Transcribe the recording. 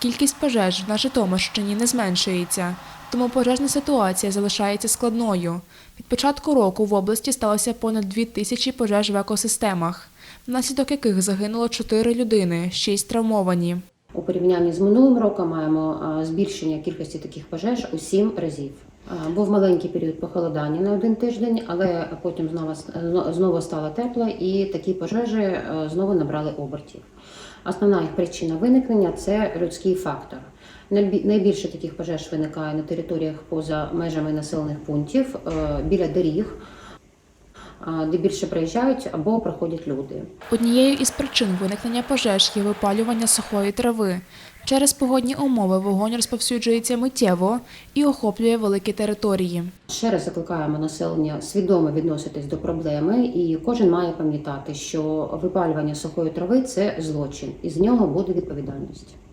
Кількість пожеж на Житомирщині не зменшується, тому пожежна ситуація залишається складною. Від початку року в області сталося понад дві тисячі пожеж в екосистемах, внаслідок яких загинуло чотири людини, шість травмовані. У порівнянні з минулим роком маємо збільшення кількості таких пожеж у сім разів. Був маленький період похолодання на один тиждень, але потім знову зно- знову стало тепло, і такі пожежі е, знову набрали обертів. Основна їх причина виникнення це людський фактор. Найбі- Найбільше таких пожеж виникає на територіях поза межами населених пунктів, е, біля доріг, де більше приїжджають або проходять люди. Однією із причин виникнення пожеж є випалювання сухої трави. Через погодні умови вогонь розповсюджується миттєво і охоплює великі території. Ще раз закликаємо населення свідомо відноситись до проблеми, і кожен має пам'ятати, що випалювання сухої трави це злочин, і з нього буде відповідальність.